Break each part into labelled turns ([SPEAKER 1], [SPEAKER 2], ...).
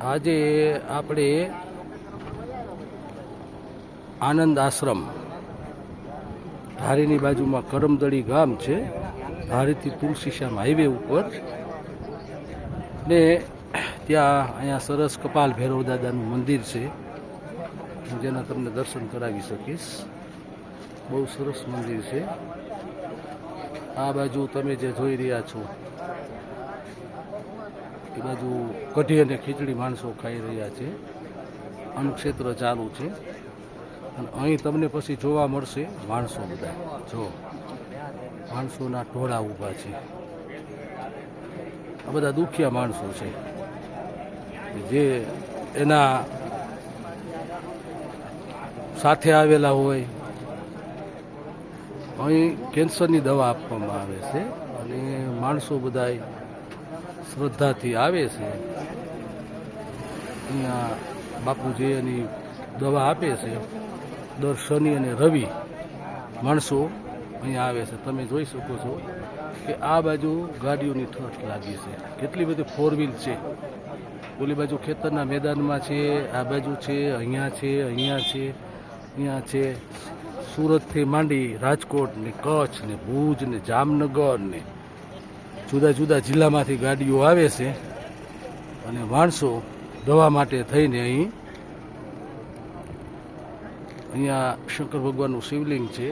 [SPEAKER 1] આજે આપણે આનંદ આશ્રમ, ધારીની બાજુમાં કરમદળી ગામ છે. ધારીથી તુલસીશ્યામ હાઈવે ઉપર. ને ત્યાં અહીંયા સરસ કપાલ ભૈરવ દાદાનું મંદિર છે. હું જેના તમને દર્શન કરાવી શકીશ. બહુ સરસ મંદિર છે. આ બાજુ તમે જે જોઈ રહ્યા છો એ બાજુ કઢી અને ખીચડી માણસો ખાઈ રહ્યા છે. અન્નક્ષેત્ર ચાલુ છે. અને અહીં તમને પછી જોવા મળશે માણસો બધા. જો, માણસોના ટોળા ઊભા છે. આ બધા દુખિયા માણસો છે. જે એના સાથે આવેલા હોય, અહીં કેન્સરની દવા આપવામાં આવે છે. અને માણસો બધાય શ્રદ્ધાથી આવે છે. અહીંયા બાપુજી એની દવા આપે છે. દર શનિ અને રવિ માણસો અહીંયા આવે છે. તમે જોઈ શકો છો કે આ બાજુ ગાડીઓની ઠઠ લાગી છે. કેટલી બધી ફોર વ્હીલ છે. ઓલી બાજુ ખેતરના મેદાનમાં છે, આ બાજુ છે, અહીંયા છે અહીંયા છે અહીંયા છે. સુરતથી માંડી રાજકોટ ને કચ્છ ને ભુજ ને જામનગર ને જુદા જુદા જિલ્લામાંથી ગાડીઓ આવે છે અને માણસો દવા માટે થઈને અહીં અહીંયા શંકર ભગવાનનું શિવલિંગ છે.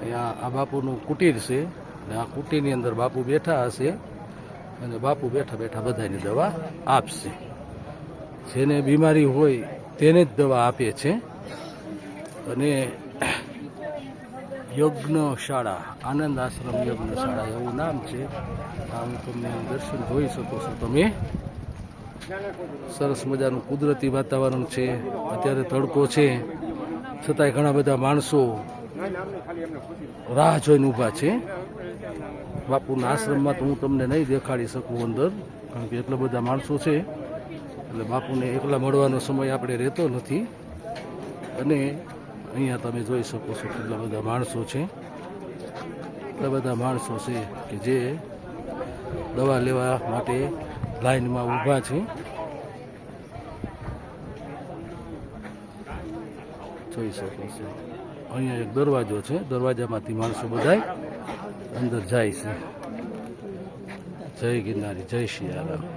[SPEAKER 1] અહીંયા આ બાપુનું કુટીર છે અને આ કુટીરની અંદર બાપુ બેઠા હશે અને બાપુ બેઠા બેઠા બધાની દવા આપશે. જેને બીમારી હોય તેને જ દવા આપે છે. અને યજ્ઞશાળા આનંદ આશ્રમ યજ્ઞશાળા એવું નામ છે. આમ તમને દર્શન જોઈ શકો છો. તમે સરસ મજાનું કુદરતી વાતાવરણ છે. અત્યારે તડકો છે. છતાંય ઘણા બધા માણસો રાહ જોઈને ઊભા છે. બાપુના આશ્રમમાં તો હું તમને નહીં દેખાડી શકું અંદર, કારણ કે એટલા બધા માણસો છે. એટલે બાપુને એકલા મળવાનો સમય આપણે રહેતો નથી. અને અહીંયા તમે જોઈ શકો છો કેટલા બધા માણસો છે. એટલા બધા માણસો છે કે જે દવા લેવા માટે લાઈનમાં ઊભા છે. જોઈ શકો છો. અહીંયા એક દરવાજો છે. દરવાજામાંથી માણસો બધા અંદર જાય છે. જય ગિરનારી, જય શિયારામ.